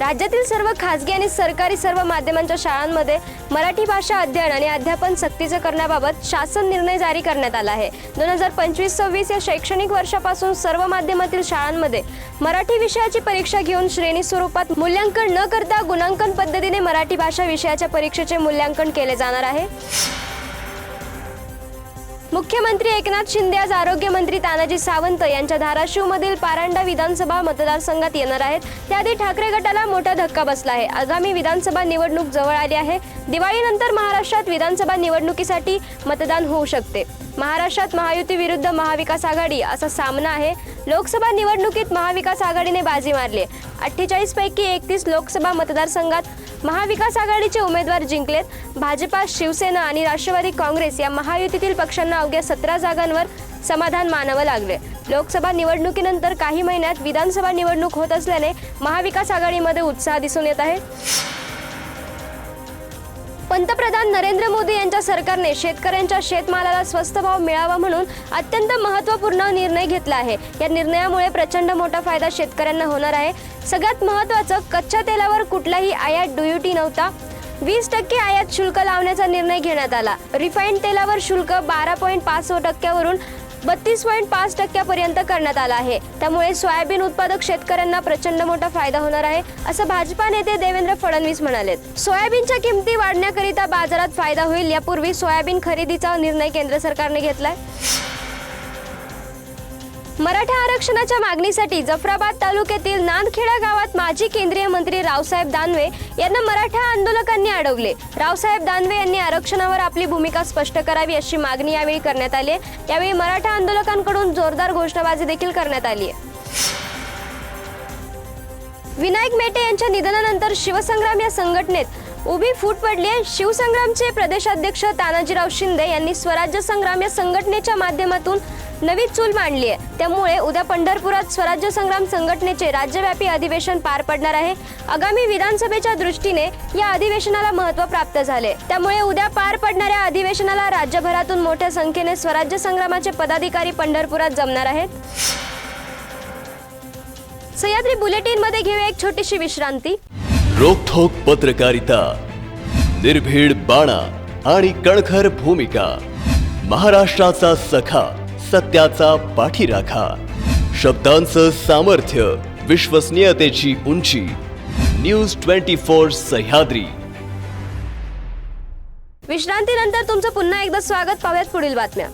राज्यातील सर्व खासगी आणि सरकारी सर्व माध्यमांच्या शाळांमध्ये मराठी भाषा अध्ययन आणि अध्यापन सक्तीचं करण्याबाबत शासन निर्णय जारी करण्यात आला आहे. दोन हजार पंचवीस सव्वीस या शैक्षणिक वर्षापासून सर्व माध्यमातील शाळांमध्ये मराठी विषयाची परीक्षा घेऊन श्रेणी स्वरूपात मूल्यांकन न करता गुणांकन पद्धतीने मराठी भाषा विषयाच्या परीक्षेचे मूल्यांकन केले जाणार आहे. मुख्यमंत्री एकनाथ शिंदे आज आरोग्यमंत्री तानाजी सावंत यांच्या धाराशिवमधील पारांडा विधानसभा मतदारसंघात येणार आहेत. त्याआधी ठाकरे गटाला मोठा धक्का बसला आहे. आगामी विधानसभा निवडणूक जवळ आली आहे. दिवाळीनंतर महाराष्ट्रात विधानसभा निवडणुकीसाठी मतदान होऊ शकते. महाराष्ट्रात महायुती विरुद्ध महाविकास आघाडी असा सामना आहे. लोकसभा निवडणुकीत महाविकास आघाडीने बाजी मारली अठ्ठेचाळीस पैकी एकतीस लोकसभा मतदारसंघात महाविकास आघाडीचे उमेदवार जिंकलेत. भाजपा शिवसेना आणि राष्ट्रवादी काँग्रेस या महायुतीतील पक्षांना अवघ्या सतरा जागांवर समाधान मानावं लागले लोकसभा निवडणुकीनंतर काही महिन्यात विधानसभा निवडणूक होत असल्याने महाविकास आघाडीमध्ये उत्साह दिसून येत आहे. पंतप्रधान नरेंद्र मोदी यांच्या सरकारने शेतकऱ्यांच्या शेतमालाला स्वस्त भाव मिळावा म्हणून अत्यंत महत्त्वपूर्ण निर्णय घेतला आहे. या निर्णयामुळे प्रचंड मोठा फायदा शेतकऱ्यांना होणार आहे. सगळ्यात महत्त्वाचं कच्च्या तेलावर कुठलाही आयात ड्युटी नव्हता. वीस टक्के आयात शुल्क लावण्याचा निर्णय घेण्यात आला. रिफाईंड तेलावर शुल्क बारा पॉईंट पाच टक्क्यावरून बत्तीस पॉईंट पाच टक्क्यापर्यंत करण्यात आला आहे. त्यामुळे सोयाबीन उत्पादक शेतकऱ्यांना प्रचंड मोठा फायदा होणार आहे असं भाजपा नेते देवेंद्र फडणवीस म्हणाले. सोयाबीनच्या किमती वाढण्याकरिता बाजारात फायदा होईल यापूर्वी सोयाबीन खरेदीचा निर्णय केंद्र सरकारने घेतलाय? मराठा आरक्षणाच्या मागणीसाठी जफराबाद तालुक्यातील नांदखेडा गावात माजी केंद्रीय मंत्री रावसाहेब दानवे यांना मराठा आंदोलकांनी अडवले. रावसाहेब दानवे यांनी आरक्षणावर आपली भूमिका स्पष्ट करावी अशी मागणी यावेळी करण्यात आली आहे. यावेळी मराठा आंदोलकांकडून जोरदार घोषणाबाजी देखील करण्यात आली आहे. विनायक मेटे यांच्या निधनानंतर शिवसंग्राम या संघटनेत उभी फूट पडली आहे. शिवसंग्रामचे प्रदेशाध्यक्ष तानाजीराव शिंदे यांनी स्वराज्य संग्राम या संघटनेच्या माध्यमातून नवी चूल मांडली आहे. त्यामुळे उद्या पंढरपुरात स्वराज्य संग्राम संघटनेचे राज्यव्यापी अधिवेशन पार पडणार आहे. आगामी विधानसभेच्या दृष्टीने या अधिवेशनाला महत्त्व प्राप्त झाले. त्यामुळे उद्या पार पडणाऱ्या अधिवेशनाला राज्यभरातून मोठ्या संख्येने स्वराज्य संग्रामाचे पदाधिकारी पंढरपुरात जमणार आहेत. सह्याद्री बुलेटिनमध्ये घेऊया एक छोटीशी विश्रांती. रोखोक पत्रकारिता निर्भीड बाणा आणि कणखर भूमिका महाराष्ट्राचा सखा. सत्याचा पाठीराखा. शब्दांचं सामर्थ्य विश्वसनीयतेची उंची. News twenty four Sahyadri. विश्रांतीनंतर तुमचं पुन्हा एकदा स्वागत. पाहूयात पुढील बातम्या.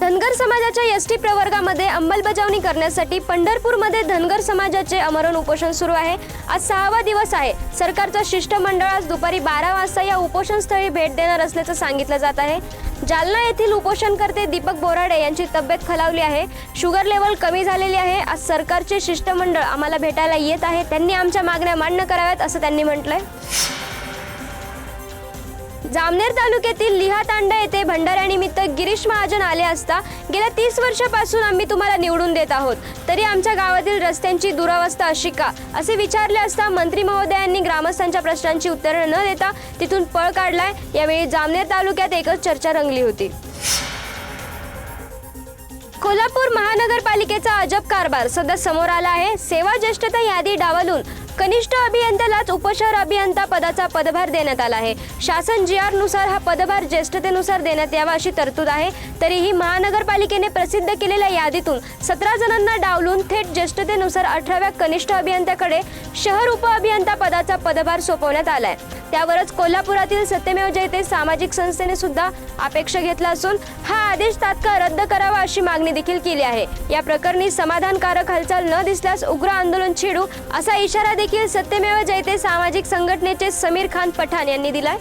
धनगर समाजाच्या एस टी प्रवर्गामध्ये अंमलबजावणी करण्यासाठी पंढरपूरमध्ये धनगर समाजाचे अमरण उपोषण सुरू आहे. आज सहावा दिवस आहे. सरकारचं शिष्टमंडळ आज दुपारी बारा वाजता या उपोषणस्थळी भेट देणार असल्याचं सांगितलं जात आहे. जालना येथील उपोषणकर्ते दीपक बोराडे यांची तब्येत खालावली आहे. शुगर लेवल कमी झालेली आहे. आज सरकारचे शिष्टमंडळ आम्हाला भेटायला येत आहे. त्यांनी आमच्या मागण्या मान्य कराव्यात असं त्यांनी म्हटलंय. जामनेर तालुक्यातील लिहा तांडा येथे भंडाऱ्यानिमित्त गिरीश महाजन आले असता गेल्या तीस वर्षापासून आम्ही तुम्हाला निवडून देत आहोत. तरी आमच्या गावातील रस्त्यांची दुरावस्था अशी का? असे विचारले असता मंत्री महोदयांनी ग्रामस्थांच्या प्रश्नांची उत्तरं न देता तिथून पळ काढलाय. यावेळी जामनेर तालुक्यात एकच चर्चा रंगली होती. कोल्हापूर महानगरपालिकेचा अजब कारभार सध्या समोर आला आहे. सेवा ज्येष्ठता यादी डावलून कनिष्ठ अभियंत्यालाच उपशहर अभियंता पदाचा पदभार देण्यात आला आहे. शासन जी आरनुसार हा पदभार ज्येष्ठतेनुसार देण्यात यावा अशी तरतूद आहे. तरीही महानगरपालिकेने प्रसिद्ध केलेल्या यादीतून सतरा जणांना डावलून थेट ज्येष्ठतेनुसार अठराव्या कनिष्ठ अभियंत्याकडे शहर उप अभियंता पदाचा पदभार सोपवण्यात आलाय. त्यावरच कोल्हापुरातील सत्यमेव जयते सामाजिक संस्थेने सुद्धा अपेक्षा घेतला असून हा आदेश तात्काळ रद्द करावा अशी मागणी देखील केली आहे. या प्रकरणी समाधानकारक हालचाल न दिसल्यास उग्र आंदोलन छेडू असा इशारा देखील सत्यमेव जयते सामाजिक संघटनेचे समीर खान पठाण यांनी दिलाय.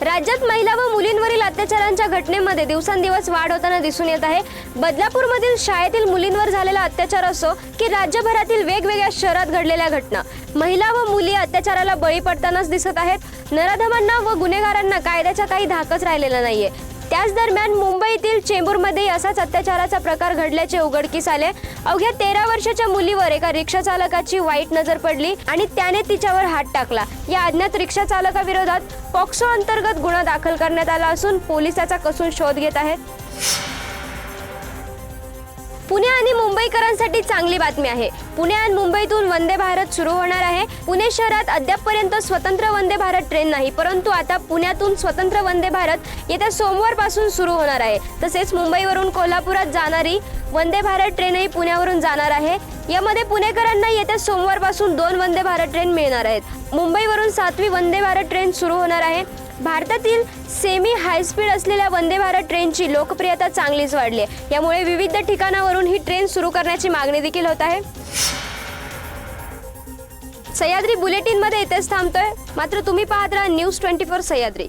राज्यात महिला व मुलींवरील अत्याचारांच्या घटनेमध्ये दिवसेंदिवस वाढ होताना दिसून येत आहे. बदलापूरमधील शाळेतील मुलींवर झालेला अत्याचार असो की राज्यभरातील वेगवेगळ्या शहरात घडलेल्या घटना महिला व मुली अत्याचाराला बळी पडतानाच दिसत आहेत. नराधमांना व गुन्हेगारांना कायद्याचा काही धाकच राहिलेला नाहीये. त्याच दरम्यान मुंबईतील चेंबूरमध्ये असाच अत्याचाराचा प्रकार घडल्याचे उघडकीस आले. अवघ्या तेरा वर्षाच्या मुलीवर एका रिक्षा चालकाची वाईट नजर पडली आणि त्याने तिच्यावर हात टाकला. या अज्ञात रिक्षा चालकाविरोधात पॉक्सो अंतर्गत गुन्हा दाखल करण्यात आला असून पोलीस त्याचा कसून शोध घेत आहेत. पुणे आणि मुंबईकरांसाठी चांगली बातमी आहे. पुणे आणि मुंबईतून वंदे भारत सुरू होणार आहे. पुणे शहरात अद्यापपर्यंत स्वतंत्र वंदे भारत ट्रेन नाही परंतु आता पुण्यातून स्वतंत्र वंदे भारत येत्या सोमवारपासून सुरू होणार आहे. तसेच मुंबईवरून कोल्हापुरात जाणारी वंदे भारत ट्रेनही पुण्यावरून जाणार आहे. यामध्ये पुणेकरांना येत्या सोमवारपासून दोन वंदे भारत ट्रेन मिळणार आहेत. मुंबईवरून सातवी वंदे भारत ट्रेन सुरू होणार आहे. भारतातील सेमी हायस्पीड असलेल्या वंदे भारत ट्रेनची लोकप्रियता चांगलीच वाढली आहे. यामुळे विविध ठिकाणावरून ही ट्रेन सुरू करण्याची मागणी देखील होत आहे. सह्याद्री बुलेटिनमध्ये इथेच थांबतोय. मात्र तुम्ही पाहत राहा न्यूज ट्वेंटी फोर सह्याद्री.